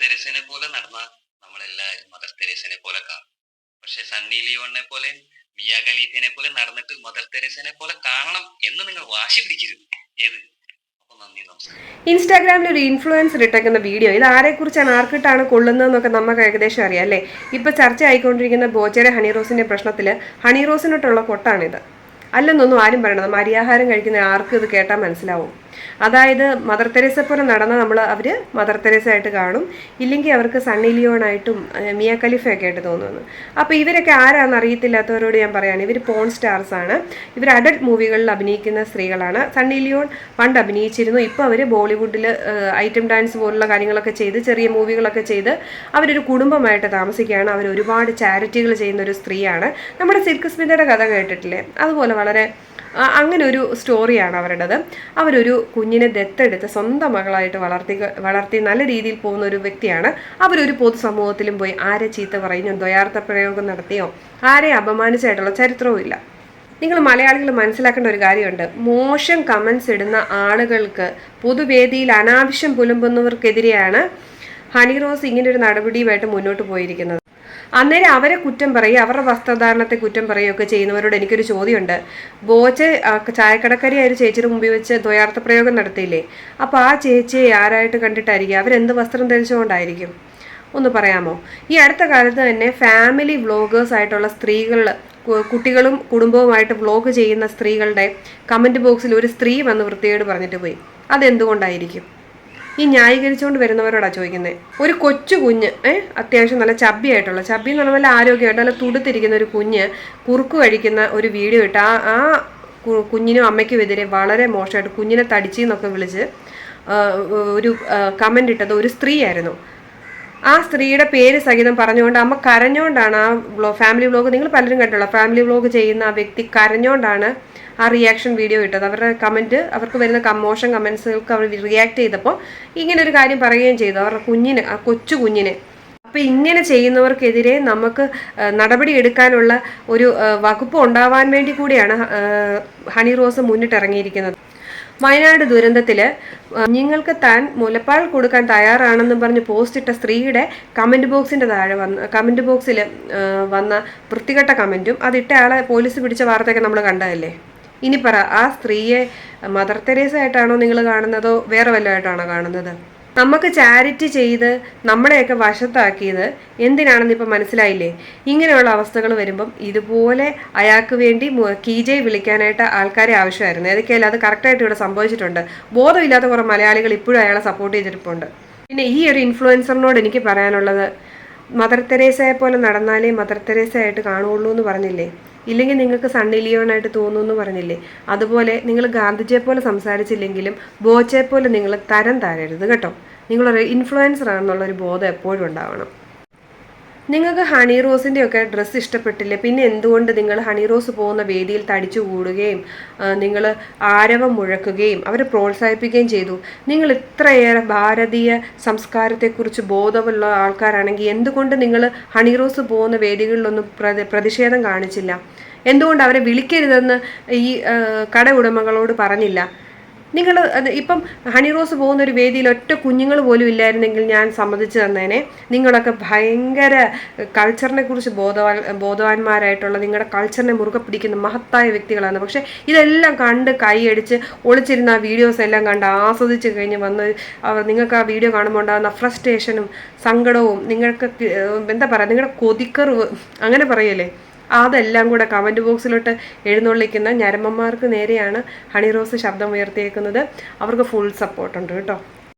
തെരേസനെ പോലെ നടന്ന നമ്മളെല്ലാവരും മദർ തെരേസനെ പോലെ കാണും. പക്ഷെ സണ്ണി ലിയോണിനെ പോലെ മിയ ഖലീഫിനെ പോലെ നടന്നിട്ട് മദർ തെരേസനെ പോലെ കാണണം എന്ന് നിങ്ങൾ വാശി പിടിക്കരുത്. ഏത്? ഇൻസ്റ്റാഗ്രാമിൽ ഒരു ഇൻഫ്ലുവൻസർ ഇട്ടേക്കുന്ന വീഡിയോ ഇത് ആരെക്കുറിച്ചാണ് ആർക്കിട്ടാണ് കൊള്ളുന്നതെന്നൊക്കെ നമുക്ക് ഏകദേശം അറിയാം അല്ലേ? ഇപ്പൊ ചർച്ച ആയിക്കൊണ്ടിരിക്കുന്ന ബോച്ചയുടെ ഹണി പ്രശ്നത്തിൽ ഹണി റോസിനോട്ടുള്ള കൊട്ടാണിത് അല്ലെന്നൊന്നും ആരും പറയണത് മരിയാഹാരം കഴിക്കുന്ന ആർക്കും ഇത് കേട്ടാൽ മനസ്സിലാവും. അതായത് മദർ തെരേസ പോലെ നടന്ന നമ്മൾ അവർ മദർ തെരേസ ആയിട്ട് കാണും. ഇല്ലെങ്കിൽ അവർക്ക് സണ്ണി ലിയോണായിട്ടും മിയ ഖലീഫയൊക്കെ ആയിട്ട് തോന്നുന്നു. അപ്പോൾ ഇവരൊക്കെ ആരാണെന്ന് അറിയത്തില്ലാത്തവരോട് ഞാൻ പറയാണ് ഇവർ പോൺ സ്റ്റാർസ് ആണ്. ഇവർ അഡൽട്ട് മൂവികളിൽ അഭിനയിക്കുന്ന സ്ത്രീകളാണ്. സണ്ണി ലിയോൺ പണ്ട് അഭിനയിച്ചിരുന്നു. ഇപ്പോൾ അവർ ബോളിവുഡിൽ ഐറ്റം ഡാൻസ് പോലുള്ള കാര്യങ്ങളൊക്കെ ചെയ്ത് ചെറിയ മൂവികളൊക്കെ ചെയ്ത് അവരൊരു കുടുംബമായിട്ട് താമസിക്കുകയാണ്. അവർ ഒരുപാട് ചാരിറ്റികൾ ചെയ്യുന്ന ഒരു സ്ത്രീയാണ്. നമ്മുടെ സിൽക്ക് സ്മിതയുടെ കഥ കേട്ടിട്ടില്ലേ? അതുപോലെ വളരെ അങ്ങനെ ഒരു സ്റ്റോറിയാണ് അവരുടേത്. അവരൊരു കുഞ്ഞിനെ ദത്തെടുത്ത് സ്വന്തം മകളായിട്ട് വളർത്തി വളർത്തി നല്ല രീതിയിൽ പോകുന്ന ഒരു വ്യക്തിയാണ്. അവരൊരു പൊതുസമൂഹത്തിലും പോയി ആരെ ചീത്ത പറയുന്നോ ദ്വയാർത്ഥ പ്രയോഗം നടത്തിയോ ആരെ അപമാനിച്ചായിട്ടുള്ള ചരിത്രവും ഇല്ല. നിങ്ങൾ മലയാളികൾ മനസ്സിലാക്കേണ്ട ഒരു കാര്യമുണ്ട്. മോശം കമൻസ് ഇടുന്ന ആളുകൾക്ക് പൊതുവേദിയിൽ അനാവശ്യം പുലമ്പുന്നവർക്കെതിരെയാണ് ഹണി റോസ് ഇങ്ങനെ ഒരു നടപടിയുമായിട്ട് മുന്നോട്ട് പോയിരിക്കുന്നത്. അന്നേരം അവരെ കുറ്റം പറയുക അവരുടെ വസ്ത്രധാരണത്തെ കുറ്റം പറയുകയൊക്കെ ചെയ്യുന്നവരോട് എനിക്കൊരു ചോദ്യമുണ്ട്. ബോച്ച് ചായക്കടക്കരി ഒരു ചേച്ചിയുടെ മുമ്പിൽ വെച്ച് ദ്വയാർത്ഥ പ്രയോഗം നടത്തിയില്ലേ? അപ്പോൾ ആ ചേച്ചിയെ ആരായിട്ട് കണ്ടിട്ടായിരിക്കും? അവരെന്ത് വസ്ത്രം ധരിച്ചുകൊണ്ടായിരിക്കും? ഒന്ന് പറയാമോ? ഈ അടുത്ത കാലത്ത് തന്നെ ഫാമിലി വ്ളോഗേഴ്സ് ആയിട്ടുള്ള സ്ത്രീകൾ കുട്ടികളും കുടുംബവുമായിട്ട് വ്ളോഗ് ചെയ്യുന്ന സ്ത്രീകളുടെ കമന്റ് ബോക്സിൽ ഒരു സ്ത്രീ വന്ന് വൃത്തികേട് പറഞ്ഞിട്ട് പോയി. അതെന്തുകൊണ്ടായിരിക്കും? ഈ ന്യായീകരിച്ചുകൊണ്ട് വരുന്നവരോടാ ചോദിക്കുന്നത് ഒരു കൊച്ചു കുഞ്ഞ് ഏഹ് അത്യാവശ്യം നല്ല ചബ്ബിയായിട്ടുള്ള ചബ്ബി എന്ന് പറഞ്ഞാൽ നല്ല ആരോഗ്യമായിട്ട് നല്ല തുടുത്തിരിക്കുന്ന ഒരു കുഞ്ഞ് കുറുക്ക് കഴിക്കുന്ന ഒരു വീഡിയോ ഇട്ട് ആ ആ കുഞ്ഞിനും അമ്മയ്ക്കും എതിരെ വളരെ മോശമായിട്ട് കുഞ്ഞിനെ തടിച്ചെന്നൊക്കെ വിളിച്ച് ഒരു കമന്റ് ഇട്ടത് ഒരു സ്ത്രീയായിരുന്നു. ആ സ്ത്രീയുടെ പേര് സഹിതം പറഞ്ഞുകൊണ്ട് അമ്മ കരഞ്ഞുകൊണ്ടാണ് ആ ഫാമിലി വ്ലോഗ് നിങ്ങൾ പലരും കണ്ടുള്ള ഫാമിലി വ്ലോഗ് ചെയ്യുന്ന ആ വ്യക്തി കരഞ്ഞുകൊണ്ടാണ് ആ റിയാക്ഷൻ വീഡിയോ ഇട്ടത്. അവരുടെ കമന്റ് അവർക്ക് വരുന്ന കമ്മോഷൻ മോശം കമൻസുകൾക്ക് അവർ റിയാക്ട് ചെയ്തപ്പോൾ ഇങ്ങനെ ഒരു കാര്യം പറയുകയും ചെയ്തു. അവരുടെ കുഞ്ഞിന് ആ കൊച്ചു കുഞ്ഞിനെ. അപ്പോൾ ഇങ്ങനെ ചെയ്യുന്നവർക്കെതിരെ നമുക്ക് നടപടി എടുക്കാനുള്ള ഒരു വകുപ്പ് ഉണ്ടാവാൻ വേണ്ടി കൂടിയാണ് ഹണി റോസ് മുന്നിട്ടിറങ്ങിയിരിക്കുന്നത്. വയനാട് ദുരന്തത്തിൽ നിങ്ങൾക്ക് താൻ മുലപ്പാൽ കൊടുക്കാൻ തയ്യാറാണെന്ന് പറഞ്ഞ് പോസ്റ്റ് ഇട്ട സ്ത്രീയുടെ കമന്റ് ബോക്സിന്റെ താഴെ വന്ന കമന്റ് ബോക്സിൽ വന്ന വൃത്തികെട്ട കമന്റും അതിട്ട ആളെ പോലീസ് പിടിച്ച വാർത്തയൊക്കെ നമ്മൾ കണ്ടതല്ലേ? ഇനി പറ ആ സ്ത്രീയെ മദർ തെരേസ ആയിട്ടാണോ നിങ്ങൾ കാണുന്നതോ വേറെ വല്ലതായിട്ടാണോ കാണുന്നത്? നമുക്ക് ചാരിറ്റി ചെയ്ത് നമ്മളെയൊക്കെ വശത്താക്കിയത് എന്തിനാണെന്ന് ഇപ്പം മനസ്സിലായില്ലേ? ഇങ്ങനെയുള്ള അവസ്ഥകൾ വരുമ്പം ഇതുപോലെ അയാൾക്ക് വേണ്ടി കീജയെ വിളിക്കാനായിട്ട് ആൾക്കാരെ ആവശ്യമായിരുന്നു. ഏതൊക്കെയാലും അത് കറക്റ്റായിട്ട് ഇവിടെ സംഭവിച്ചിട്ടുണ്ട്. ബോധമില്ലാത്ത കുറേ മലയാളികൾ ഇപ്പോഴും അയാളെ സപ്പോർട്ട് ചെയ്തിട്ടുണ്ട്. പിന്നെ ഈ ഒരു ഇൻഫ്ലുവൻസറിനോട് എനിക്ക് പറയാനുള്ളത് മദർ തെരേസയെ പോലെ നടന്നാലേ മദർ തെരേസയായിട്ട് കാണുകയുള്ളൂ എന്ന് പറഞ്ഞില്ലേ? ഇല്ലെങ്കിൽ നിങ്ങൾക്ക് സണ്ണി ലിയോണായിട്ട് തോന്നുന്നു എന്ന് പറഞ്ഞില്ലേ? അതുപോലെ നിങ്ങൾ ഗാന്ധിജിയെ പോലെ സംസാരിച്ചില്ലെങ്കിലും ബോച്ചയെ പോലെ നിങ്ങൾ തരം താരരുത് കേട്ടോ. നിങ്ങളൊരു ഇൻഫ്ലുവൻസർ ആണെന്നുള്ളൊരു ബോധം എപ്പോഴും ഉണ്ടാവണം. നിങ്ങൾക്ക് ഹണി റോസിന്റെ ഒക്കെ ഡ്രസ്സ് ഇഷ്ടപ്പെട്ടില്ലേ? പിന്നെ എന്തുകൊണ്ട് നിങ്ങൾ ഹണി റോസ് പോകുന്ന വേദിയിൽ തടിച്ചു കൂടുകയും നിങ്ങൾ ആരവം മുഴക്കുകയും അവരെ പ്രോത്സാഹിപ്പിക്കുകയും ചെയ്തു? നിങ്ങൾ ഇത്രയേറെ ഭാരതീയ സംസ്കാരത്തെക്കുറിച്ച് ബോധമുള്ള ആൾക്കാരാണെങ്കിൽ എന്തുകൊണ്ട് നിങ്ങൾ ഹണി റോസ് പോകുന്ന വേദികളിലൊന്നും പ്രതി പ്രതിഷേധം കാണിച്ചില്ല? എന്തുകൊണ്ട് അവരെ വിളിക്കരുതെന്ന് ഈ കട ഉടമകളോട് പറഞ്ഞില്ല? നിങ്ങൾ അത് ഇപ്പം ഹണി റോസ് പോകുന്ന ഒരു വേദിയിൽ ഒറ്റ കുഞ്ഞുങ്ങൾ പോലും ഇല്ലായിരുന്നെങ്കിൽ ഞാൻ സമ്മതിച്ചു തന്നേനെ. നിങ്ങളൊക്കെ ഭയങ്കര കൾച്ചറിനെ കുറിച്ച് ബോധവാൻ ബോധവാന്മാരായിട്ടുള്ള നിങ്ങളുടെ കൾച്ചറിനെ മുറുകെ പിടിക്കുന്ന മഹത്തായ വ്യക്തികളാണ്. പക്ഷേ ഇതെല്ലാം കണ്ട് കൈയടിച്ച് ഒളിച്ചിരുന്ന ആ വീഡിയോസ് എല്ലാം കണ്ട് ആസ്വദിച്ച് കഴിഞ്ഞ് വന്ന് അവർ നിങ്ങൾക്ക് ആ വീഡിയോ കാണുമ്പോൾ ഉണ്ടാകുന്ന ഫ്രസ്ട്രേഷനും സങ്കടവും നിങ്ങൾക്ക് എന്താ പറയുക നിങ്ങളുടെ കൊതിക്കറിവ് അങ്ങനെ പറയല്ലേ അതെല്ലാം കൂടെ കമന്റ് ബോക്സിലോട്ട് എഴുന്നള്ളിക്കുന്ന ഞരമ്മമാർക്ക് നേരെയാണ് ഹണി റോസ് ശബ്ദം ഉയർത്തിയേക്കുന്നത്. അവർക്ക് ഫുൾ സപ്പോർട്ടുണ്ട് കേട്ടോ.